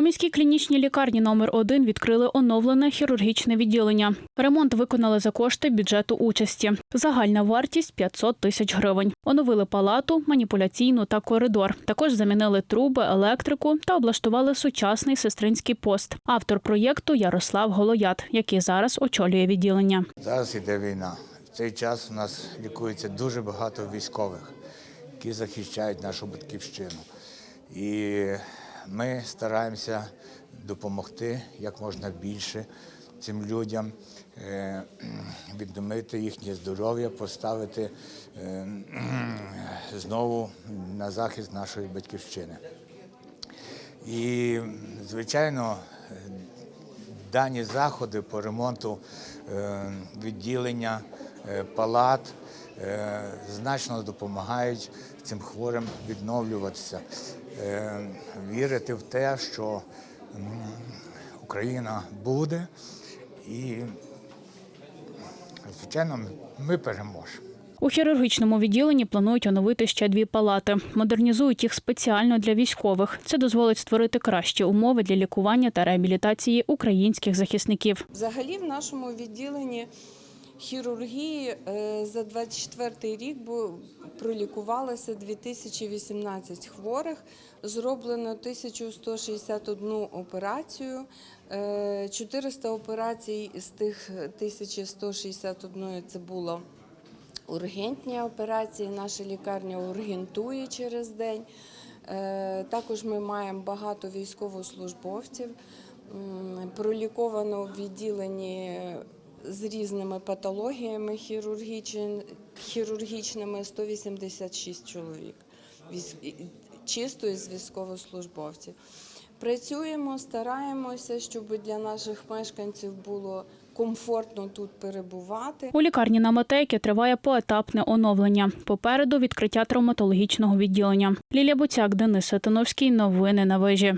У міській клінічній лікарні номер 1 відкрили оновлене хірургічне відділення. Ремонт виконали за кошти бюджету участі. Загальна вартість 500 тисяч гривень. Оновили палату, маніпуляційну та коридор. Також замінили труби, електрику та облаштували сучасний сестринський пост. Автор проєкту Ярослав Голоят, який зараз очолює відділення. Зараз іде війна. В цей час у нас лікується дуже багато військових, які захищають нашу батьківщину. І ми стараємося допомогти як можна більше цим людям, е, відновити їхнє здоров'я, поставити е, знову на захист нашої батьківщини. І, звичайно, дані заходи по ремонту е, відділення е, палат е, значно допомагають цим хворим відновлюватися, е, вірити в те, що Україна буде і, звичайно, ми переможемо. У хірургічному відділенні планують оновити ще дві палати. Модернізують їх спеціально для військових. Це дозволить створити кращі умови для лікування та реабілітації українських захисників. Взагалі в нашому відділенні хірургії е, за 24 рік пролікувалося 2018 хворих, зроблено 1161 операцію. Е, 400 операцій з тих 1161 це було ургентні операції. Наша лікарня ургентує через день. Е, Також ми маємо багато військовослужбовців. Проліковано в відділенні з різними патологіями хірургічн- хірургічними 186 чоловік чисто із військовослужбовців. Працюємо, стараємося, щоб для наших мешканців було комфортно тут перебувати. У лікарні на Матейки триває поетапне оновлення. Попереду відкриття травматологічного відділення. Лілія Буцяк, Денис Сатановський. Новини на вежі.